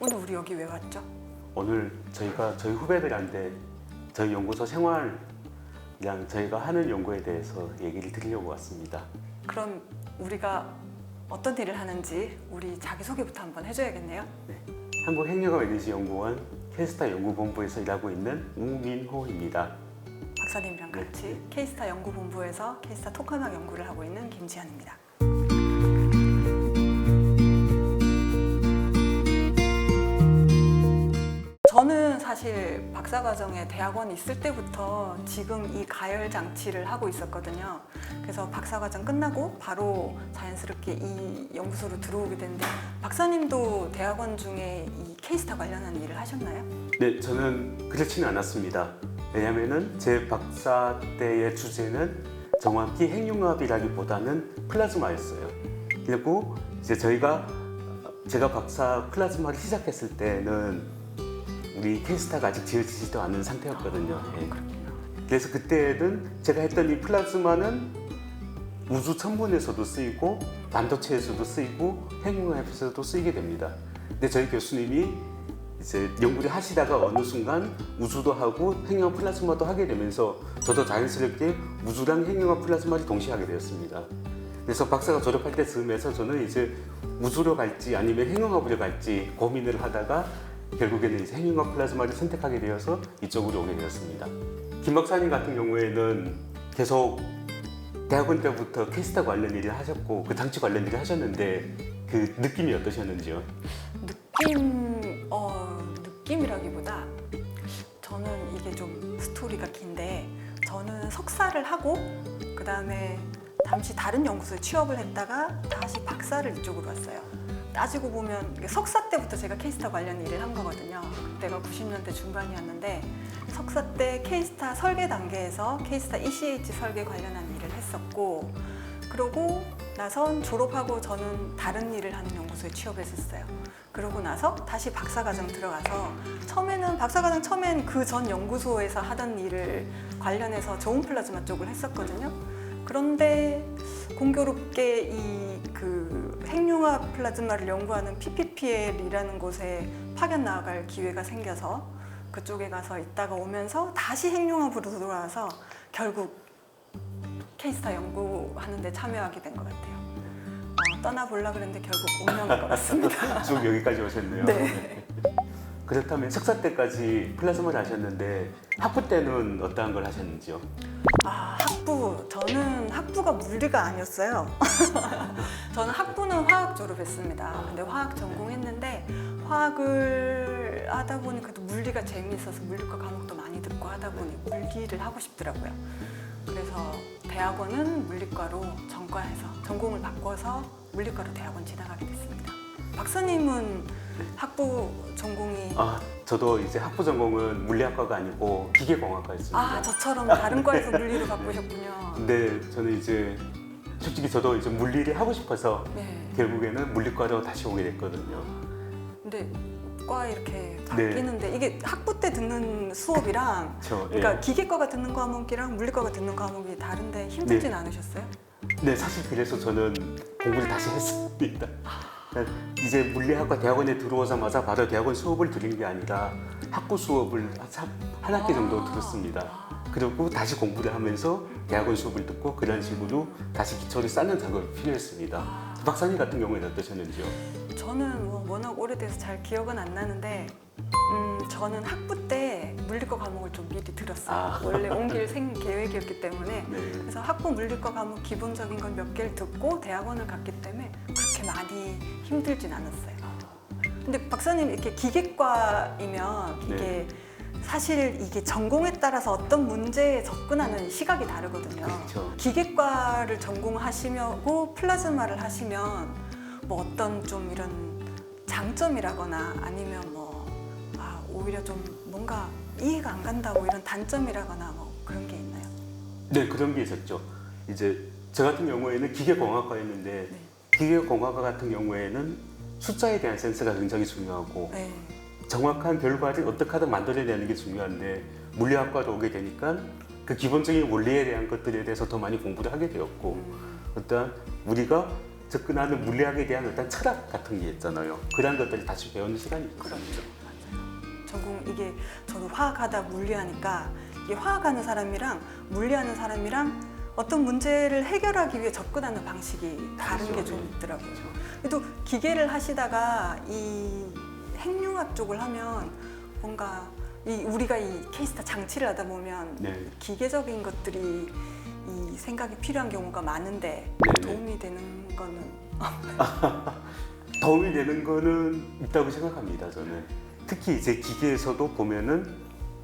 오늘 우리 여기 왜 왔죠? 오늘 저희가 저희 후배들한테 저희 연구소 생활 그냥 저희가 하는 연구에 대해서 얘기를 드리려고 왔습니다. 그럼 우리가 어떤 일을 하는지 우리 자기소개부터 한번 해줘야겠네요. 한국핵력에너지연구원 캐스타 연구본부에서 일하고 있는 우민호입니다. 박사님이랑 네. 같이 케이스타 연구본부에서 케이스타 토카막 연구를 하고 있는 김지한입니다. 사실 박사과정에 대학원 있을 때부터 지금 이 가열 장치를 하고 있었거든요. 그래서 박사과정 끝나고 바로 자연스럽게 이 연구소로 들어오게 됐는데 박사님도 대학원 중에 이 케이스타 관련한 일을 하셨나요? 네, 저는 그렇지는 않았습니다. 왜냐하면은 제 박사 때의 주제는 정확히 핵융합이라기보다는 플라즈마였어요. 그리고 이제 저희가 제가 박사 플라즈마를 시작했을 때는 우리 케이스타가 아직 지어지지도 않은 상태였거든요. 예. 그래서 그때는 제가 했던 이 플라즈마는 우주 천문에서도 쓰이고 반도체에서도 쓰이고 핵융합에서도 쓰이게 됩니다. 근데 저희 교수님이 이제 연구를 하시다가 어느 순간 우주도 하고 핵융합 플라즈마도 하게 되면서 저도 자연스럽게 우주랑 핵융합 플라즈마를 동시에 하게 되었습니다. 그래서 박사가 졸업할 때쯤에서 저는 이제 우주로 갈지 아니면 핵융합으로 갈지 고민을 하다가 결국에는 핵융합 플라즈마를 선택하게 되어서 이쪽으로 오게 되었습니다. 김 박사님 같은 경우에는 계속 대학원 때부터 캐스터 관련 일을 하셨고 그 장치 관련 일을 하셨는데 그 느낌이 어떠셨는지요? 느낌 어 느낌이라기보다 저는 이게 좀 스토리가 긴데 저는 석사를 하고 그 다음에 잠시 다른 연구소에 취업을 했다가 다시 박사를 이쪽으로 왔어요. 따지고 보면 석사 때부터 제가 케이스타 관련 일을 한 거거든요. 그때가 90년대 중반이었는데 석사 때 케이스타 설계 단계에서 케이스타 ECH 설계 관련한 일을 했었고 그러고 나선 졸업하고 저는 다른 일을 하는 연구소에 취업했었어요. 그러고 나서 다시 박사과정 들어가서 처음에는 박사과정 처음엔 그 전 연구소에서 하던 일을 관련해서 저온 플라즈마 쪽을 했었거든요. 그런데 공교롭게 이 그 핵융합 플라즈마를 연구하는 PPPL이라는 곳에 파견 나갈 기회가 생겨서 그쪽에 가서 있다가 오면서 다시 핵융합으로 돌아와서 결국 케이스타 연구하는 데 참여하게 된 것 같아요. 어, 떠나보려 그랬는데 결국 운명인 것 같습니다. 쭉 여기까지 오셨네요. 네. 그렇다면 석사 때까지 플라즈마를 하셨는데 학부 때는 어떠한 걸 하셨는지요? 아, 학부. 저는 학부가 물리가 아니었어요. 저는 학부는 화학 졸업했습니다. 근데 화학 전공했는데 화학을 하다 보니 그래도 물리가 재미있어서 물리과 과목도 많이 듣고 하다 보니 물리를 하고 싶더라고요. 그래서 대학원은 물리과로 전과해서 전공을 바꿔서 물리과로 대학원 지나가게 됐습니다. 박사님은 학부 전공이 아, 저도 이제 학부 전공은 물리학과가 아니고 기계공학과 였습니다. 아 저처럼 다른 과에서 물리를 바꾸셨군요. 근데 저는 이제 솔직히 저도 이제 물리를 하고 싶어서 네. 결국에는 물리과로 다시 오게 됐거든요. 근데 과 이렇게 네. 바뀌는데 이게 학부 때 듣는 수업이랑 저, 그러니까 예. 기계과가 듣는 과목이랑 물리과가 듣는 과목이 다른데 힘들진 않으셨어요? 네, 사실 그래서 저는 공부를 다시 했습니다. 이제 물리학과 대학원에 들어오자마자 바로 대학원 수업을 들은 게 아니라 학부 수업을 한- 한 학기 정도 들었습니다. 그리고 다시 공부를 하면서 대학원 수업을 듣고 그런 식으로 다시 기초를 쌓는 작업이 필요했습니다. 박사님 같은 경우에는 어떠셨는지요? 저는 뭐 워낙 오래돼서 잘 기억은 안 나는데 음, 저는 학부 때 물리과 과목을 좀 미리 들었어요. 아. 원래 옮길 생 계획이었기 때문에 네. 그래서 학부 물리과 과목 기본적인 건 몇 개를 듣고 대학원을 갔기 때문에 그렇게 많이 힘들진 않았어요. 근데 박사님 이렇게 기계과이면 이게 네. 사실 이게 전공에 따라서 어떤 문제에 접근하는 시각이 다르거든요. 그렇죠. 기계과를 전공하시고 플라즈마를 하시면 뭐 어떤 좀 이런 장점이라거나 아니면 뭐 아, 오히려 좀 뭔가 이해가 안 간다고 이런 단점이라거나 뭐 그런 게 있나요? 네, 그런 게 있었죠. 이제 저 같은 경우에는 기계공학과였는데 네. 기계공학과 같은 경우에는 숫자에 대한 센스가 굉장히 중요하고 네. 정확한 결과를 어떻게 하든 만들어내는 게 중요한데 물리학과로 오게 되니까 그 기본적인 원리에 대한 것들에 대해서 더 많이 공부를 하게 되었고 음, 일단 우리가 접근하는 물리학에 대한 어떤 철학 같은 게 있잖아요. 그런 것들을 다시 배우는 시간이 있거든요. 맞아요. 전공 이게 저도 화학하다 물리하니까 이게 화학하는 사람이랑 물리하는 사람이랑 어떤 문제를 해결하기 위해 접근하는 방식이 다른 게좀 다르죠. 있더라고요. 그래도 기계를 하시다가 이 핵융합 쪽을 하면 뭔가 이 우리가 이 케이스타 장치를 하다 보면 네. 기계적인 것들이 이 생각이 필요한 경우가 많은데 네, 네. 도움이 되는 거는 도움이 되는 거는 있다고 생각합니다. 저는 특히 이제 기계에서도 보면은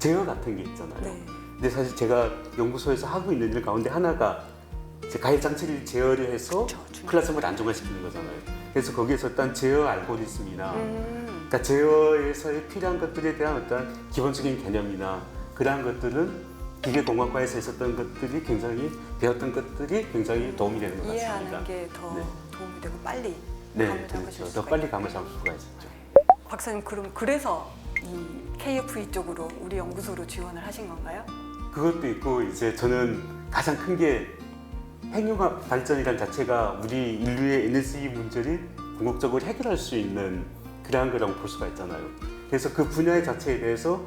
제어 같은 게 있잖아요. 네. 근데 사실 제가 연구소에서 하고 있는 일 가운데 하나가 이제 가해 장치를 제어를 해서 그렇죠. 클라스를 안정화시키는 거잖아요. 그래서 거기에서 어떤 제어 알고리즘이나 음, 그러니까 제어에서의 필요한 것들에 대한 어떤 기본적인 개념이나 그러한 것들은 기계 공학과에서 있었던 것들이 굉장히 배웠던 것들이 굉장히 도움이 되는 것 같습니다. 이해하는 게 더 네. 도움이 되고 빨리 네, 감을 잡으실 그렇죠. 수가 더 빨리 감을 잡을 수가 있었죠. 박사님 그럼 그래서 이 KFE 쪽으로 우리 연구소로 지원을 하신 건가요? 그것도 있고 이제 저는 가장 큰 게 핵융합 발전이란 자체가 우리 인류의 에너지 문제를 궁극적으로 해결할 수 있는 그러한 거라고 볼 수가 있잖아요. 그래서 그 분야 자체에 대해서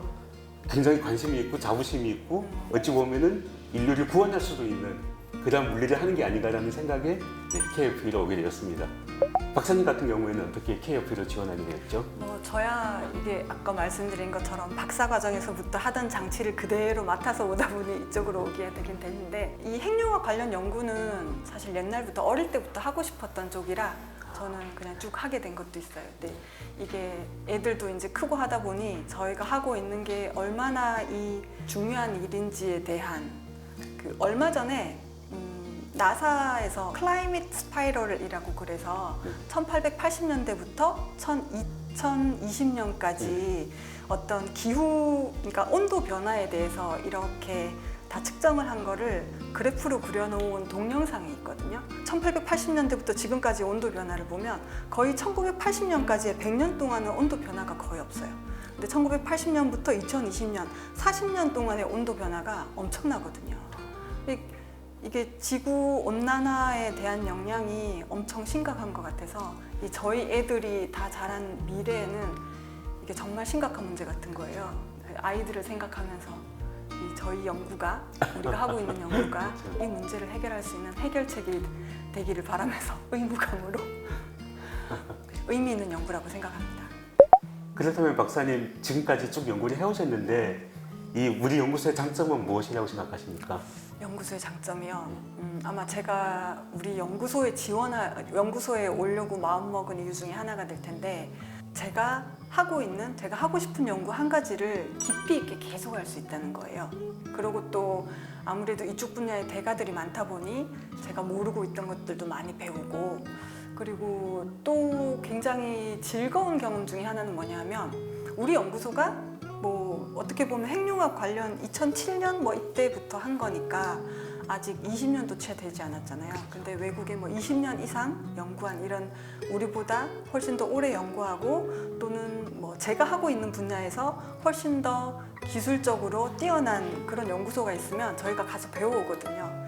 굉장히 관심이 있고 자부심이 있고 어찌 보면은 인류를 구원할 수도 있는 그러한 물리를 하는 게 아닌가라는 생각에 네, KFE로 오게 되었습니다. 박사님 같은 경우에는 어떻게 KFE로 지원하게 되었죠? 뭐 저야 이게 아까 말씀드린 것처럼 박사 과정에서부터 하던 장치를 그대로 맡아서 오다 보니 이쪽으로 오게 되긴 됐는데 이 핵융합 관련 연구는 사실 옛날부터 어릴 때부터 하고 싶었던 쪽이라 저는 그냥 쭉 하게 된 것도 있어요. 근데 이게 애들도 이제 크고 하다 보니 저희가 하고 있는 게 얼마나 이 중요한 일인지에 대한 그 얼마 전에 음, 나사에서 클라이밋 스파이럴이라고 그래서 네. 1880년대부터 2020년까지 어떤 기후, 그러니까 온도 변화에 대해서 이렇게 다 측정을 한 거를 그래프로 그려놓은 동영상이 있거든요. 1880년대부터 지금까지 온도 변화를 보면 거의 1980년까지의 100년 동안은 온도 변화가 거의 없어요. 근데 1980년부터 2020년, 40년 동안의 온도 변화가 엄청나거든요. 이- 이게 지구 온난화에 대한 영향이 엄청 심각한 것 같아서 이 저희 애들이 다 자란 미래에는 이게 정말 심각한 문제 같은 거예요. 아이들을 생각하면서 이 저희 연구가 우리가 하고 있는 연구가 이 문제를 해결할 수 있는 해결책이 되기를 바라면서 의무감으로 의미 있는 연구라고 생각합니다. 그렇다면 박사님 지금까지 쭉 연구를 해오셨는데 이 우리 연구소의 장점은 무엇이라고 생각하십니까? 연구소의 장점이요. 음, 아마 제가 우리 연구소에 지원하 연구소에 오려고 마음 먹은 이유 중에 하나가 될 텐데 제가 하고 있는 제가 하고 싶은 연구 한 가지를 깊이 있게 계속 할 수 있다는 거예요. 그리고 또 아무래도 이쪽 분야에 대가들이 많다 보니 제가 모르고 있던 것들도 많이 배우고 그리고 또 굉장히 즐거운 경험 중에 하나는 뭐냐면 우리 연구소가 뭐 어떻게 보면 핵융합 관련 2007년 뭐 이때부터 한 거니까 아직 20년도 채 되지 않았잖아요. 근데 외국에 뭐 20년 이상 연구한 이런 우리보다 훨씬 더 오래 연구하고 또는 뭐 제가 하고 있는 분야에서 훨씬 더 기술적으로 뛰어난 그런 연구소가 있으면 저희가 가서 배워오거든요.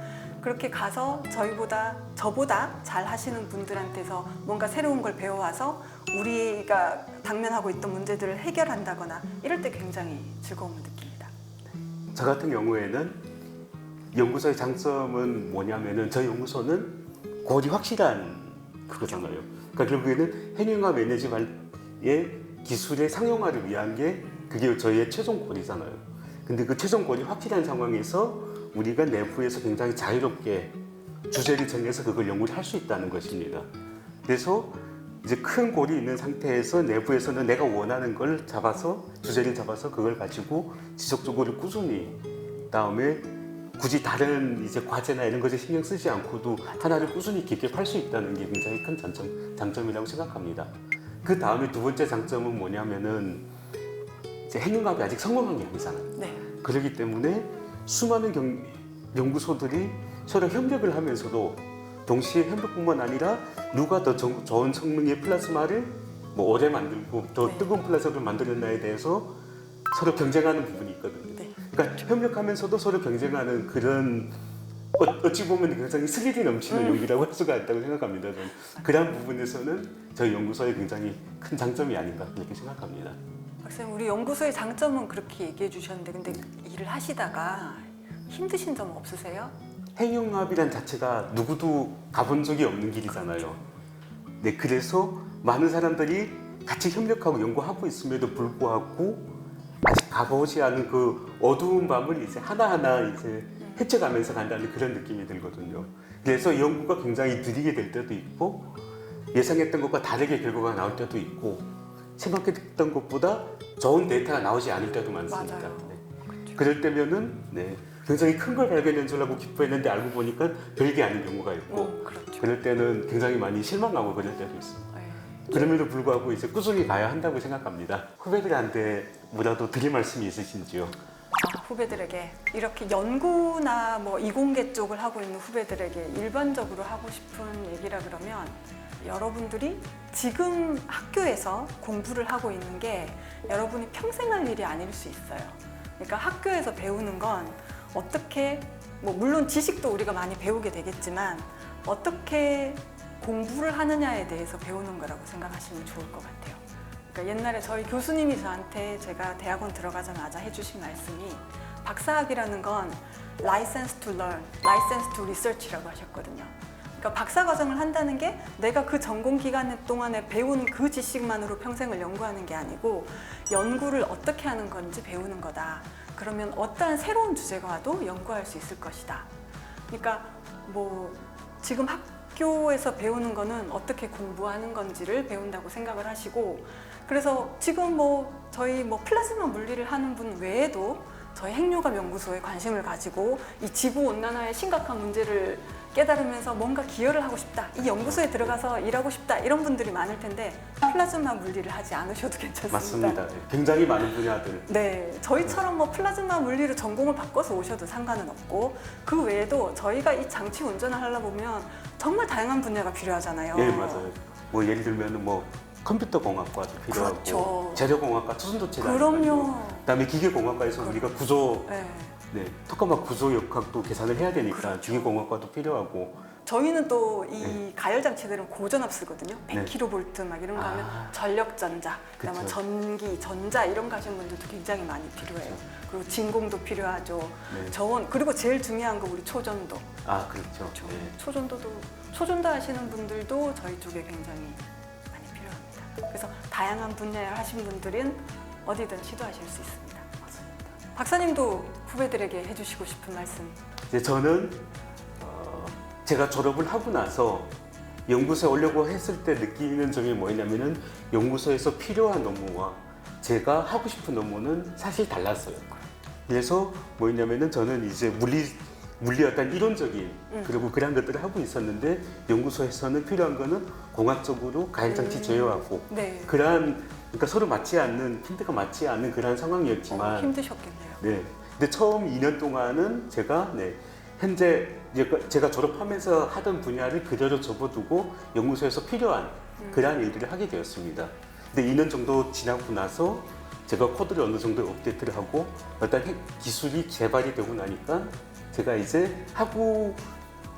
그렇게 가서 저희보다 저보다 잘 하시는 분들한테서 뭔가 새로운 걸 배워와서 우리가 당면하고 있던 문제들을 해결한다거나 이럴 때 굉장히 즐거움을 느낍니다. 저 같은 경우에는 연구소의 장점은 뭐냐면은 저희 연구소는 골이 확실한 그거잖아요. 그러니까 결국에는 에너지 발의 기술의 상용화를 위한 게 그게 저희의 최종 골이잖아요. 근데 그 최종 골이 확실한 상황에서 우리가 내부에서 굉장히 자유롭게 주제를 정해서 그걸 연구를 할 수 있다는 것입니다. 그래서 이제 큰 골이 있는 상태에서 내부에서는 내가 원하는 걸 잡아서 주제를 잡아서 그걸 가지고 지속적으로 꾸준히 다음에 굳이 다른 이제 과제나 이런 것에 신경 쓰지 않고도 하나를 꾸준히 깊게 팔 수 있다는 게 굉장히 큰 장점, 장점이라고 생각합니다. 그 다음에 두 번째 장점은 뭐냐면은 이제 핵융합이 아직 성공한 게 아니잖아요. 네. 그렇기 때문에 수많은 경- 연구소들이 서로 협력을 하면서도 동시에 협력뿐만 아니라 누가 더 정- 좋은 성능의 플라즈마를 뭐 오래 만들고 더 네. 뜨거운 플라즈마를 만들었나에 대해서 서로 경쟁하는 부분이 있거든요. 네. 그러니까 협력하면서도 서로 경쟁하는 그런 어- 어찌 보면 굉장히 스릴이 넘치는 음. 연기라고 할 수가 있다고 생각합니다. 저는 그런 부분에서는 저희 연구소의 굉장히 큰 장점이 아닌가 그렇게 생각합니다. 박사님 우리 연구소의 장점은 그렇게 얘기해 주셨는데 근데 일을 하시다가 힘드신 점 없으세요? 행용합이란 자체가 누구도 가본 적이 없는 길이잖아요. 네, 그래서 많은 사람들이 같이 협력하고 연구하고 있음에도 불구하고 아직 가보지 않은 그 어두운 밤을 이제 하나하나 이제 헤쳐가면서 간다는 그런 느낌이 들거든요. 그래서 연구가 굉장히 느리게 될 때도 있고 예상했던 것과 다르게 결과가 나올 때도 있고 생각했던 것보다 좋은 데이터가 나오지 않을 때도 많습니다. 맞아요. 네. 그럴 때면은 네, 굉장히 큰 걸 발견한 줄 알고 기뻐했는데 알고 보니까 별게 아닌 경우가 있고 어, 그렇죠. 그럴 때는 굉장히 많이 실망하고 그럴 때도 있어요. 네. 그럼에도 불구하고 이제 꾸준히 가야 한다고 생각합니다. 후배들한테 뭐라도 드릴 말씀이 있으신지요? 아, 후배들에게 이렇게 연구나 뭐 이공계 쪽을 하고 있는 후배들에게 일반적으로 하고 싶은 얘기라 그러면 여러분들이 지금 학교에서 공부를 하고 있는 게 여러분이 평생 할 일이 아닐 수 있어요. 그러니까 학교에서 배우는 건 어떻게 뭐 물론 지식도 우리가 많이 배우게 되겠지만 어떻게 공부를 하느냐에 대해서 배우는 거라고 생각하시면 좋을 것 같아요. 그러니까 옛날에 저희 교수님이 저한테 제가 대학원 들어가자마자 해주신 말씀이 박사학이라는 건 license to learn, license to research라고 하셨거든요. 그러니까 박사 과정을 한다는 게 내가 그 전공 기간 동안에 배운 그 지식만으로 평생을 연구하는 게 아니고 연구를 어떻게 하는 건지 배우는 거다. 그러면 어떠한 새로운 주제가 와도 연구할 수 있을 것이다. 그러니까 뭐 지금 학교에서 배우는 거는 어떻게 공부하는 건지를 배운다고 생각을 하시고 그래서 지금 뭐 저희 뭐 플라즈마 물리를 하는 분 외에도 저희 핵융합 연구소에 관심을 가지고 이 지구 온난화의 심각한 문제를 깨달으면서 뭔가 기여를 하고 싶다. 이 연구소에 들어가서 일하고 싶다. 이런 분들이 많을 텐데 플라즈마 물리를 하지 않으셔도 괜찮습니다. 맞습니다. 네, 굉장히 많은 분야들 네, 저희처럼 뭐 플라즈마 물리로 전공을 바꿔서 오셔도 상관은 없고 그 외에도 저희가 이 장치 운전을 하려 보면 정말 다양한 분야가 필요하잖아요. 예 맞아요. 뭐 예를 들면 뭐 컴퓨터 공학과도 필요하고 그렇죠. 재료 공학과 투순도 체계 그럼요. 그다음에 기계 공학과에서 우리가 구조 네. 네, 토카막 구조 역학도 계산을 해야 되니까 그렇죠. 기계공학과도 필요하고 저희는 또 이 네. 가열 장치들은 고전압 쓰거든요. 네. 100kV 막 이런 거 하면 아. 전력전자, 그다음에 그쵸. 전기, 전자 이런 거 하시는 분들도 굉장히 많이 필요해요. 그리고 진공도 필요하죠. 네. 저원 그리고 제일 중요한 거 우리 초전도. 아 그렇죠. 그렇죠. 네. 초전도도 초전도 하시는 분들도 저희 쪽에 굉장히. 그래서 다양한 분야를 하신 분들은 어디든 시도하실 수 있습니다. 박사님도 후배들에게 해주시고 싶은 말씀. 이제 저는 어, 제가 졸업을 하고 나서 연구소에 오려고 했을 때 느끼는 점이 뭐냐면은 연구소에서 필요한 업무와 제가 하고 싶은 업무는 사실 달랐어요. 그래서 뭐냐면은 저는 이제 물리 물리 어떤 이론적인 음. 그리고 그런 것들을 하고 있었는데 연구소에서는 필요한 거는 공학적으로 가열장치 음. 제어하고 네. 그러한 그러니까 서로 맞지 않는 핀트가 맞지 않는 그런 어, 상황이었지만 힘드셨겠네요. 네. 근데 처음 2년 동안은 제가 네, 현재 그 제가 졸업하면서 하던 분야를 그대로 접어두고 연구소에서 필요한 음. 그러한 일들을 하게 되었습니다. 근데 2년 정도 지나고 나서 제가 코드를 어느 정도 업데이트를 하고 어떤 핵 기술이 개발이 되고 나니까 제가 이제 하고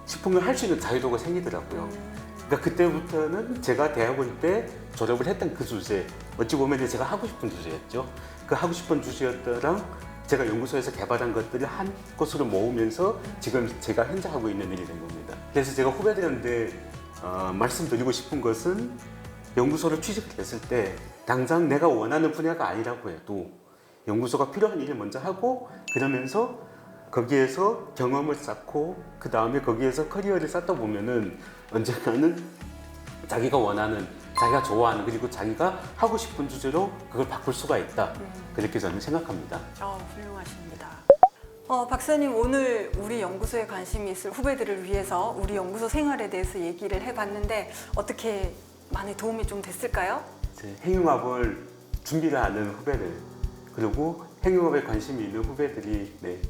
싶은 걸 할 수 있는 자유도가 생기더라고요. 음. 그러니까 그때부터는 제가 대학원 때 졸업을 했던 그 주제 어찌 보면 제가 하고 싶은 주제였죠. 그 하고 싶은 주제였더랑 제가 연구소에서 개발한 것들을 한 곳으로 모으면서 지금 제가 현재 하고 있는 일이 된 겁니다. 그래서 제가 후배들한테 어, 말씀드리고 싶은 것은 연구소를 취직을 했을 때 당장 내가 원하는 분야가 아니라고 해도 연구소가 필요한 일을 먼저 하고 그러면서 거기에서 경험을 쌓고 그 다음에 거기에서 커리어를 쌓다 보면은 언젠가는 자기가 원하는 자기가 좋아하는 그리고 자기가 하고 싶은 주제로 그걸 바꿀 수가 있다 그렇게 저는 생각합니다. 아, 훌륭하십니다. 어, 박사님 오늘 우리 연구소에 관심이 있을 후배들을 위해서 우리 연구소 생활에 대해서 얘기를 해봤는데 어떻게 많이 도움이 좀 됐을까요? 이제 행융합을 준비를 하는 후배들 그리고 행융합에 관심이 있는 후배들이 네,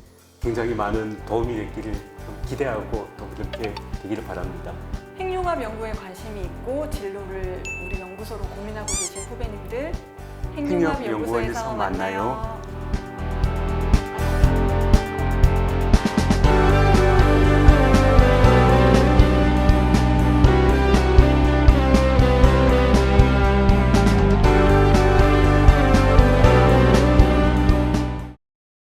굉장히 많은 도움이 됐기를 좀 기대하고 또 그렇게 되기를 바랍니다. 핵융합 연구에 관심이 있고 진로를 우리 연구소로 고민하고 계신 후배님들 핵융합 핵융합 연구소에서 만나요. 만나요.